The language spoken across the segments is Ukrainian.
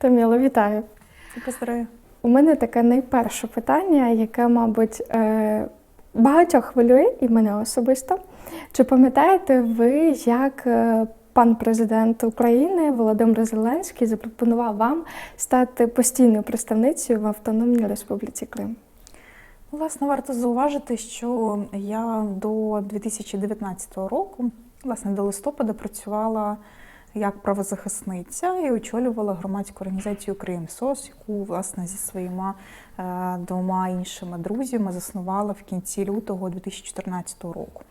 Таміло, вітаю. Поздравляю. У мене таке найперше питання, яке, мабуть, е, багатьох хвилює, і мене особисто. Чи пам'ятаєте ви, як е, пан президент України Володимир Зеленський запропонував вам стати постійною представницею в Автономній Республіці Крим? Власне, варто зауважити, що я до 2019 року, власне, до листопада працювала як правозахисниця і очолювала громадську організацію Крим СОС, яку власне зі своїми е, двома іншими друзями заснувала в кінці лютого 2014 року.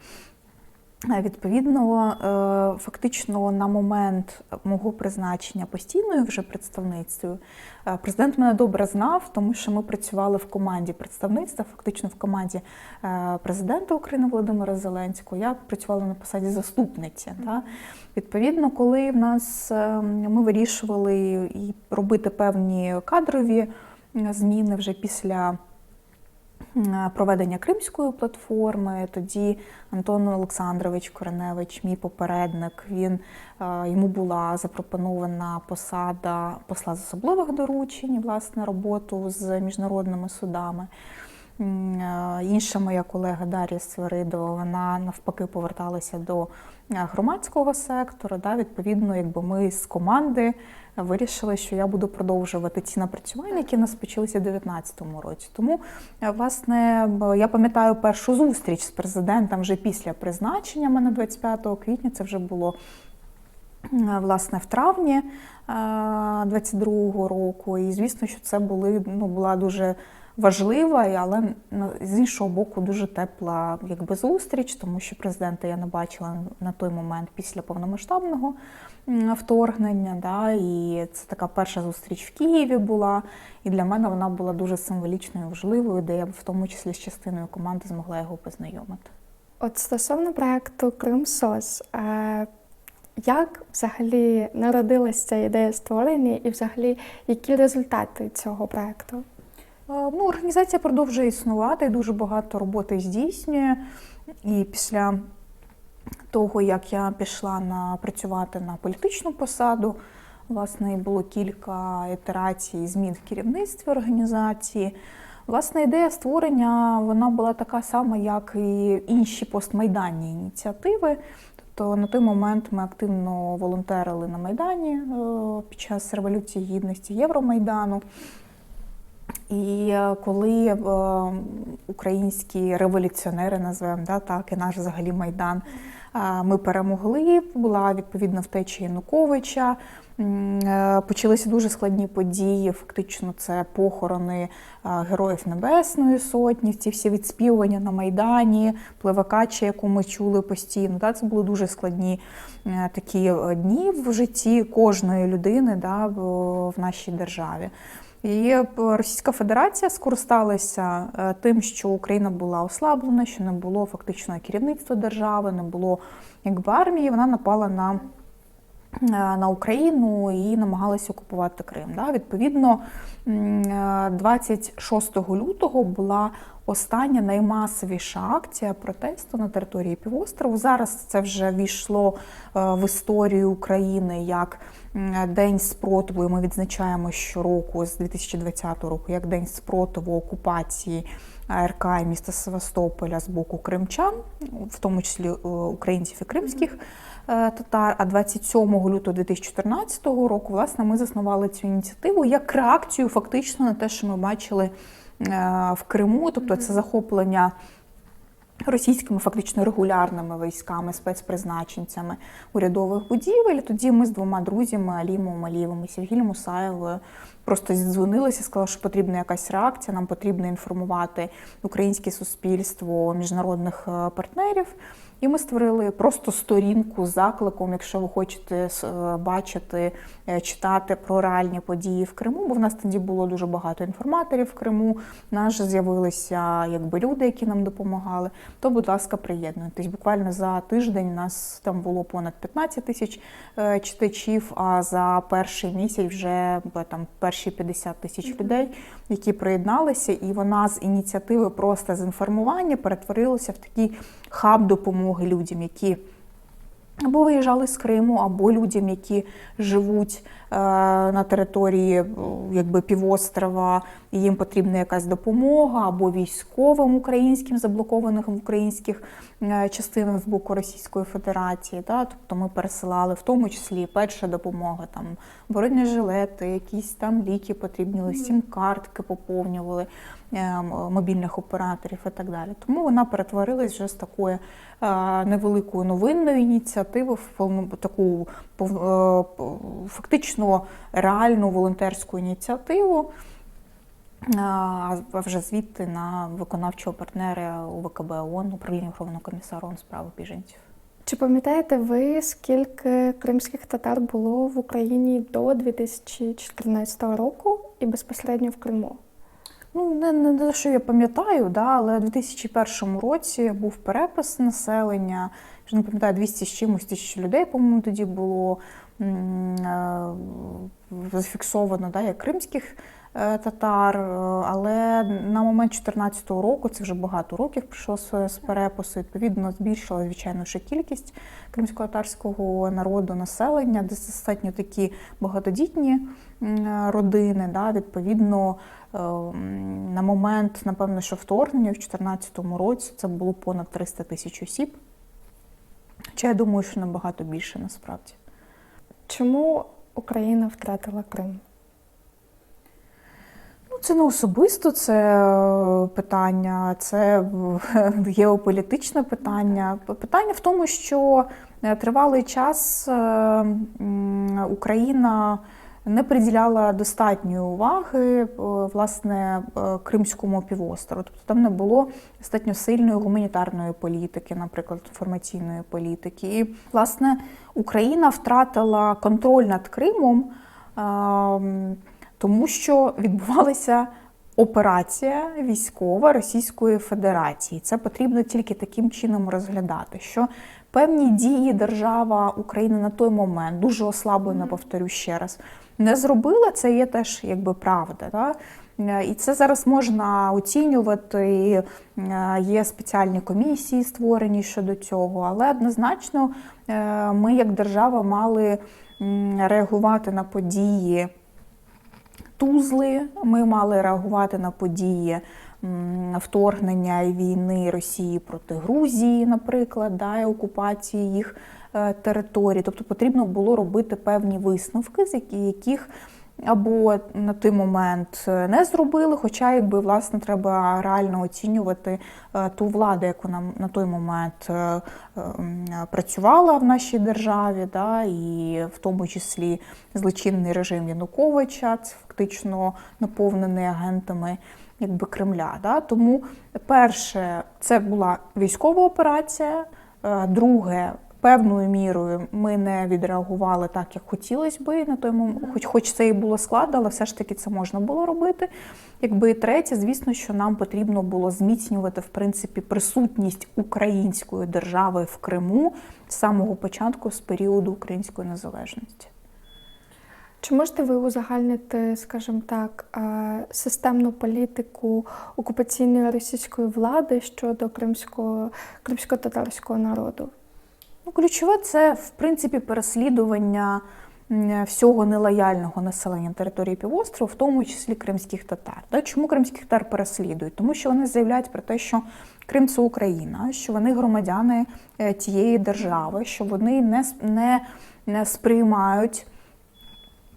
Відповідно, е, фактично на момент мого призначення постійною вже представницею, е, президент мене добре знав, тому що ми працювали в команді представництва, фактично в команді е, президента України Володимира Зеленського. Я працювала на посаді заступниці. Да? Відповідно, коли в нас е, ми вирішували і робити певні кадрові зміни вже після. Е, проведення Кримської платформи. Тоді Антон Олександрович Кореневич, мій попередник, він е, йому була запропонована посада посла з особливих доручень, власне, роботу з міжнародними судами. Е, Інша моя колега Дар'я Свиридова, вона навпаки поверталася до громадського сектору. Да, відповідно, якби ми з команди вирішили, що я буду продовжувати ці напрацювання, які в нас почалися в 2019 році. Тому, е, власне, я пам'ятаю першу зустріч з президентом вже після призначення мене 25 квітня. Це вже було е, власне в травні 22-го року. І звісно, що це були ну була дуже важлива, але з іншого боку дуже тепла якби зустріч, тому що президента я не бачила на той момент після повномасштабного вторгнення. Да, і це така перша зустріч в Києві була. І для мене вона була дуже символічною, і важливою, де я в тому числі з частиною команди змогла його познайомити. От стосовно проекту Крим СОС, е, як взагалі народилася ця ідея створення і взагалі які результати цього проекту? Ну, організація продовжує існувати, дуже багато роботи здійснює. І після того, як я пішла на працювати на політичну посаду, власне, було кілька ітерацій змін в керівництві організації. Власне, ідея створення вона була така сама, як і інші постмайданні ініціативи. Тобто на той момент ми активно волонтерили на Майдані е, під час Революції Гідності Євромайдану. І е, коли е, українські революціонери, називаємо да, так, і наш взагалі майдан, ми перемогли, була відповідно втеча Януковича. е, Почалися дуже складні події. Фактично, це похорони героїв Небесної Сотні, ці всі відспівування на Майдані, пливакачі, яку ми чули постійно. Да, це були дуже складні такі дні в житті кожної людини да, в нашій державі. І е, Російська Федерація скористалася е, тим, що Україна була ослаблена, що не було фактично керівництва держави, не було якби армії. Вона напала на, е, на Україну і намагалася окупувати Крим. Да? Відповідно, м, е, 26 лютого була остання наймасовіша акція протесту на території півострову. Зараз це вже війшло в історію України як День спротиву. І ми відзначаємо щороку з 2020 року як День спротиву окупації АРК і міста Севастополя з боку кримчан, в тому числі е, українців і кримських е, татар. А 27 лютого 2014 року, власне, ми заснували цю ініціативу як реакцію фактично на те, що ми бачили е, в Криму, тобто це захоплення. Російськими фактично регулярними військами, спецпризначенцями урядових будівель. Тоді ми з двома друзями Алімом Алієвим і Сергієм Мусаєвою просто зідзвонилися, сказали, що потрібна якась реакція, нам потрібно інформувати українське суспільство, міжнародних е, партнерів. І ми створили просто сторінку з закликом, якщо ви хочете е, бачити, е, читати про реальні події в Криму, бо в нас тоді було дуже багато інформаторів в Криму. Нас же з'явилися якби люди, які нам допомагали. То, будь ласка, приєднуйтесь. Буквально за тиждень у нас там було понад 15 тисяч е, читачів. А за перший місяць вже там перші 50 тисяч людей, які приєдналися, і вона з ініціативи просто з інформування перетворилася в такий хаб допомоги людям, які або виїжджали з Криму, або людям, які живуть на території е, якби півострова, і їм потрібна якась допомога, або військовим українським, заблокованих в українських е, частинах з боку Російської Федерації. Да? Тобто ми пересилали в тому числі перша допомога, там бронежилети, якісь там ліки потрібні, сім-картки поповнювали е, мобільних операторів і так далі. Тому вона перетворилась вже з такої е, невеликої новинної ініціативи в таку е, фактично реальну волонтерську ініціативу. А вже звідти на виконавчого партнера УВКБ ООН, управління Верховного комісара ООН з біженців. Чи пам'ятаєте ви, скільки кримських татар було в Україні до 2014 року і безпосередньо в Криму? Ну, не, не те, що я пам'ятаю, да, але у 2001 році був перепис населення. Вже не пам'ятаю, 200 з чимось тисяч людей, по-моєму, тоді було е, зафіксовано да, як кримських татар. е, Але на момент 2014 року, це вже багато років пройшло з, перепису, відповідно, збільшилася, звичайно, ще кількість кримсько-татарського народу, населення, де достатньо такі багатодітні родини. Да, відповідно, е, на момент, напевно, що вторгнення в 2014 році це було понад 300 тисяч осіб. Хоча я думаю, що набагато більше насправді. Чому Україна втратила Крим? Це не особисто, це е, питання, це геополітичне питання. Питання в тому, що е, тривалий час е, Україна не приділяла достатньої уваги власне Кримському півострову. Тобто там не було достатньо сильної гуманітарної політики, наприклад, інформаційної політики. І власне Україна втратила контроль над Кримом. Тому що відбувалася операція військова Російської Федерації. Це потрібно тільки таким чином розглядати, що певні дії держава України на той момент дуже ослаблена, повторю ще раз, не зробила. Це є теж якби правда. Да? І це зараз можна оцінювати. е, Є спеціальні комісії створені щодо цього, але однозначно е, ми, як держава, мали реагувати на події. Тузли. Ми мали реагувати на події вторгнення і війни Росії проти Грузії, наприклад, да, і окупації їх е, територій. Тобто потрібно було робити певні висновки, з яких або на той момент е, не зробили, хоча якби власне треба реально оцінювати е, ту владу, яку нам на той момент е, працювала в нашій державі, да, і в тому числі злочинний режим Януковича, це фактично наповнений агентами якби Кремля. Да. Тому перше, це була військова операція. Друге, певною мірою ми не відреагували так, як хотілося би на той момент, хоч, хоч це і було складно, але все ж таки це можна було робити. Якби і третє, звісно, що нам потрібно було зміцнювати в принципі присутність української держави в Криму з самого початку, з періоду української незалежності. Чи можете ви узагальнити, скажімо так, е, системну політику окупаційної російської влади щодо кримського кримсько-татарського народу? Ну, ключове це в принципі переслідування всього нелояльного населення території півострову, в тому числі кримських татар. Чому кримських татар переслідують? Тому що вони заявляють про те, що Крим це Україна, що вони громадяни е, тієї держави, що вони не, не, не сприймають.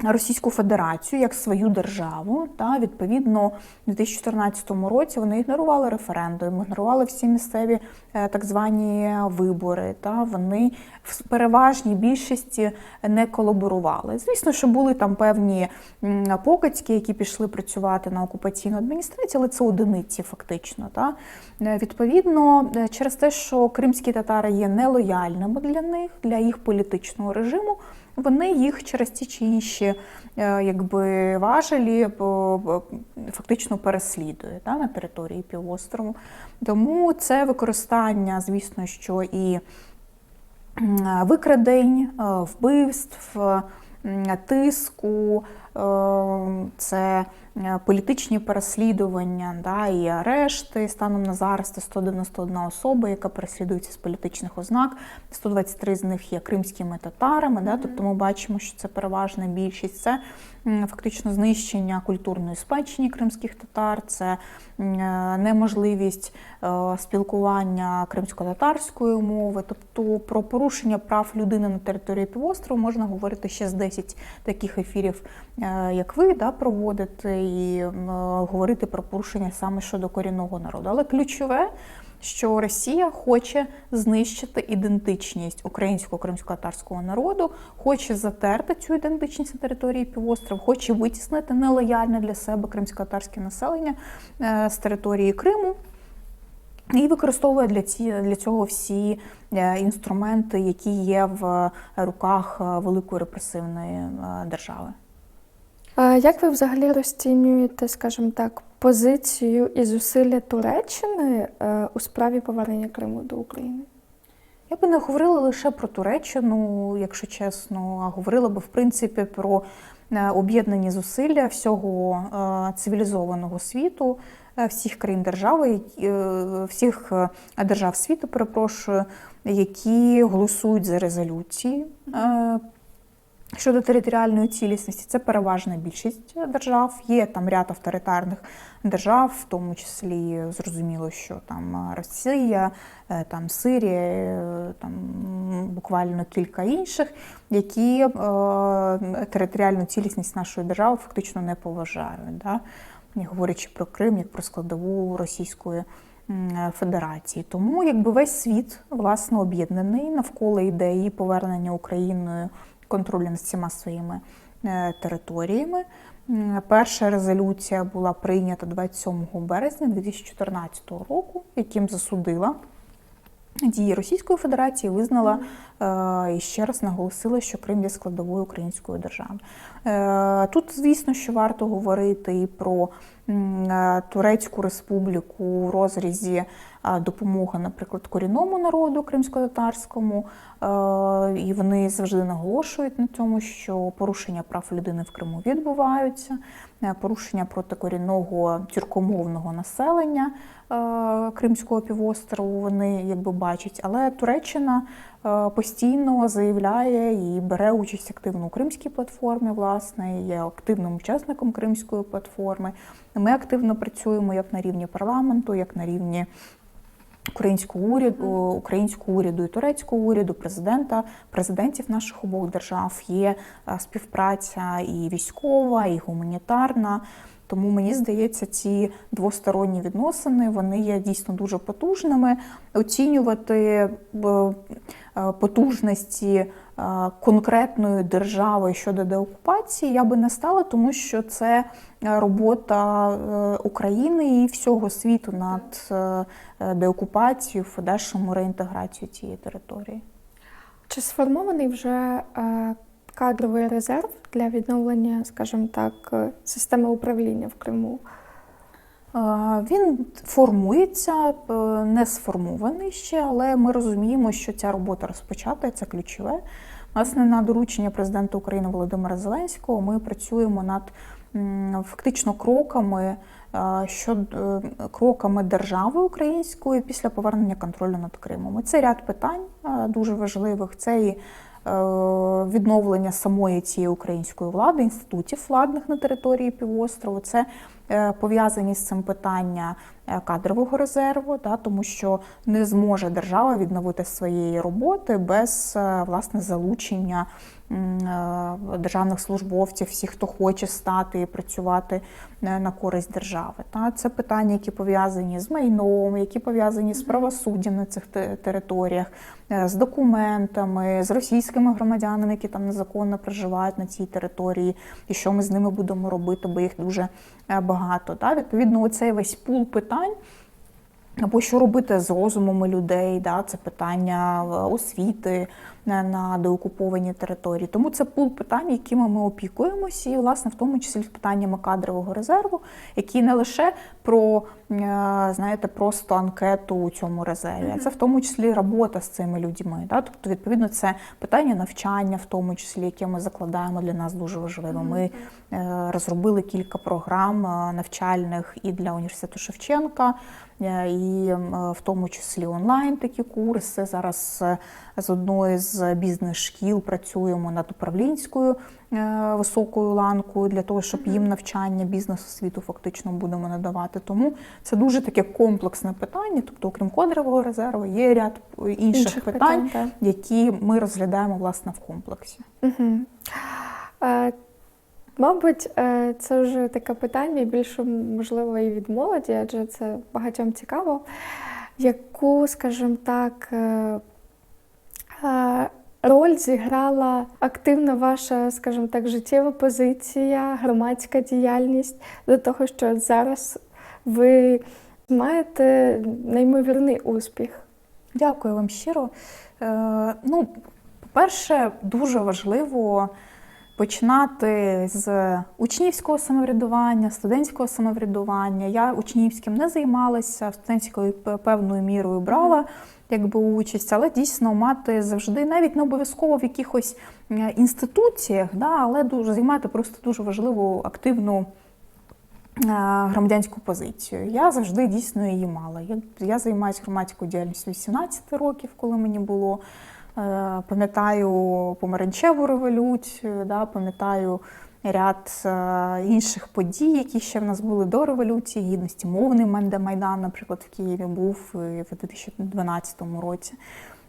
Російську Федерацію як свою державу. Та відповідно, у 2014 році вони ігнорували референдум, ігнорували всі місцеві е, так звані вибори. Та вони в переважній більшості не колаборували. Звісно, що були там певні м, покидьки, які пішли працювати на окупаційну адміністрацію, але це одиниці фактично. Та Е, відповідно, е, через те, що кримські татари є нелояльними для них, для їх політичного режиму. Вони їх через ті чи інші е, якби, важелі по- фактично переслідують да, на території півострову. Тому це використання, звісно, що і викрадень, е, вбивств, тиску, е, це е, політичні переслідування да, і арешти. Станом на зараз це 191 особа, яка переслідується з політичних ознак. 123 з них є кримськими татарами. Да, тобто ми бачимо, що це переважна більшість. Це фактично знищення культурної спадщини кримських татар, це е, неможливість е, спілкування кримсько-татарської мови. Тобто про порушення прав людини на території півострову можна говорити ще з 10 таких ефірів, е, як ви да, проводите, і говорити про порушення саме щодо корінного народу. Але ключове. Що Росія хоче знищити ідентичність українського кримсько-татарського народу, хоче затерти цю ідентичність на території півострова, хоче витіснити нелояльне для себе кримсько-татарське населення е, з території Криму і використовує для ці для цього всі е, інструменти, які є в руках е, великої репресивної держави. Як ви взагалі розцінюєте, скажімо так, позицію і зусилля Туреччини е, у справі повернення Криму до України? Я би не говорила лише про Туреччину, якщо чесно, а говорила би в принципі про е, об'єднані зусилля всього е, цивілізованого світу, всіх країн держави, всіх держав світу, перепрошую, які голосують за резолюції. Щодо територіальної цілісності, це переважна більшість держав. Є там ряд авторитарних держав, в тому числі зрозуміло, що там Росія, е, там Сирія, е, там буквально кілька інших, які е, територіальну цілісність нашої держави фактично не поважають. Да? Говорячи про Крим як про складову Російської Федерації. Тому якби весь світ власне об'єднаний навколо ідеї повернення Україною контролю над всіма своїми е, територіями. Перша резолюція була прийнята 27 березня 2014 року, яким засудила дії Російської Федерації, визнала е, і ще раз наголосила, що Крим є складовою української держави. Е, Тут, звісно, що варто говорити і про Турецьку республіку у розрізі допомоги, наприклад, корінному народу кримсько-татарському. Е, І вони завжди наголошують на цьому, що порушення прав людини в Криму відбуваються, е, порушення проти корінного тюркомовного населення е, Кримського півострову вони якби бачать. Але Туреччина постійно заявляє і бере участь активно у кримській платформі, власне, є активним учасником кримської платформи. Ми активно працюємо як на рівні парламенту, як на рівні українського уряду, українського уряду і турецького уряду, президента, президентів наших обох держав є е, співпраця і військова, і гуманітарна. Тому мені здається, ці двосторонні відносини вони є дійсно дуже потужними. Оцінювати е, потужності конкретної держави щодо деокупації я би не стала, тому що це е, робота е, України і всього світу над е, е, деокупацією, подальшому реінтеграцією цієї території. Чи сформований вже е, кадровий резерв для відновлення, скажімо так, е, системи управління в Криму? Він формується, е, не сформований ще, але ми розуміємо, що ця робота розпочата, це ключове. Власне, на доручення президента України Володимира Зеленського ми працюємо над фактично кроками е, щодо е, кроками держави української після повернення контролю над Кримом. І Це ряд питань дуже важливих. Це і відновлення самої цієї української влади, інститутів владних на території півострову. Це е, пов'язані з цим питання е, кадрового резерву, да, тому що не зможе держава відновити своєї роботи без е, власне залучення е, державних службовців, всіх, хто хоче стати і працювати е, на користь держави. Та це питання, які пов'язані з майном, які пов'язані з правосуддям на цих територіях, е, з документами, з російськими громадянами, які там незаконно проживають на цій території, і що ми з ними будемо робити, бо їх дуже е, багато. Та відповідно, оцей весь пул питань. Або що робити з розумами людей, да, це питання е, освіти, е, на деокуповані території. Тому це пул питань, якими ми опікуємося, і власне в тому числі з питаннями кадрового резерву, які не лише про е, знаєте, просто анкету у цьому резерві, а це в тому числі робота з цими людьми. Да? Тобто, відповідно, це питання навчання, в тому числі, яке ми закладаємо для нас дуже важливо. Ми е, розробили кілька програм е, навчальних і для університету Шевченка, і в тому числі онлайн такі курси. Зараз з одної з бізнес-шкіл працюємо над управлінською е, високою ланкою для того, щоб їм навчання бізнес-освіту фактично будемо надавати. Тому це дуже таке комплексне питання. Тобто, окрім кадрового резерву, є ряд інших, питань, так. які ми розглядаємо власне в комплексі. Угу. Е, мабуть, е, це вже таке питання більше можливо і від молоді, адже це багатьом цікаво. Яку, скажімо так, роль зіграла активна ваша, скажімо так, життєва позиція, громадська діяльність до того, що зараз ви маєте неймовірний успіх? Дякую вам щиро. Е, ну, по-перше, дуже важливо починати з учнівського самоврядування, студентського самоврядування. Я учнівським не займалася, студентською певною мірою брала якби участь, але дійсно мати завжди, навіть не обов'язково в якихось інституціях, да, але дуже займати просто дуже важливу активну е, громадянську позицію. Я завжди дійсно її мала. Я, я займаюся громадською діяльністю 18 років, коли мені було. Е, Пам'ятаю помаранчеву революцію, да, пам'ятаю ряд е, інших подій, які ще в нас були до революції гідності. Мовний Менде Майдан, наприклад, в Києві був в 2012 році.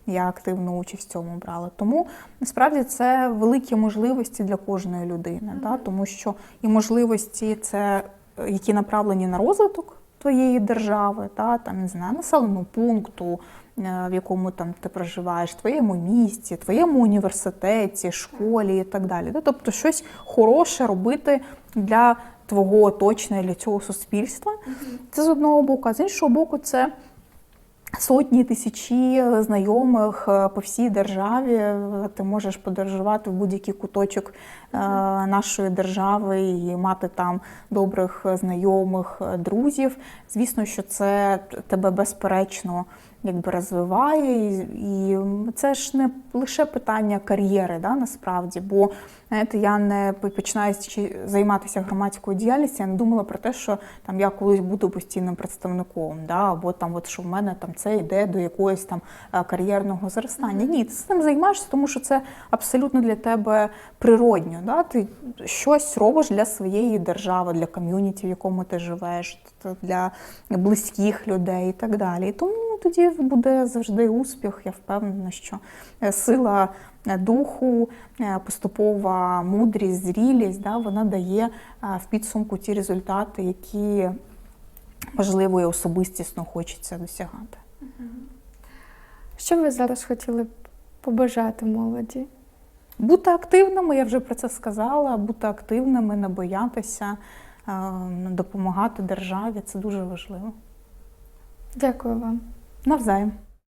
Я активну участь в цьому брала. Тому насправді це великі можливості для кожної людини, да? тому що і можливості це які направлені на розвиток твоєї держави, та там не знаю, населеного пункту, в якому там ти проживаєш, в твоєму місті, твоєму університеті, школі і так далі. Тобто щось хороше робити для твого оточення, для цього суспільства. Це з одного боку, а з іншого боку, це сотні тисячі знайомих е, по всій державі. Ти можеш подорожувати в будь-який куточок е, нашої держави і мати там добрих знайомих, е, друзів. Звісно, що це тебе безперечно якби розвиває, і, і це ж не лише питання кар'єри, да, насправді. Бо знаєте, я не починаючи займатися громадською діяльністю, я не думала про те, що там я колись буду постійним представником, да, або там, от що в мене там це йде до якогось там е, кар'єрного зростання. Ні, ти з цим займаєшся, тому що це абсолютно для тебе природньо. Да? Ти щось робиш для своєї держави, для ком'юніті, в якому ти живеш, для близьких людей і так далі. Тому тоді буде завжди успіх. Я впевнена, що е, сила е, духу, е, поступова мудрість, зрілість, да, вона дає в підсумку ті результати, які важливо і особистісно хочеться досягати. Що ви зараз хотіли б побажати молоді? Бути активними, я вже про це сказала, бути активними, не боятися, е, допомагати державі це дуже важливо. Дякую вам. Навзаєм.